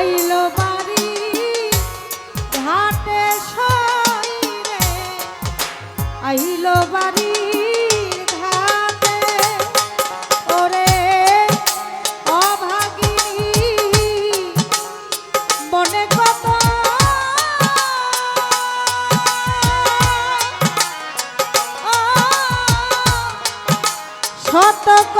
আইল বাড়ি ঘাটে সইরে আইল বাড়ি শতক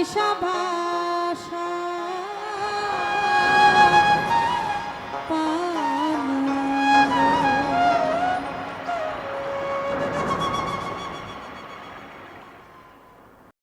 ভাষা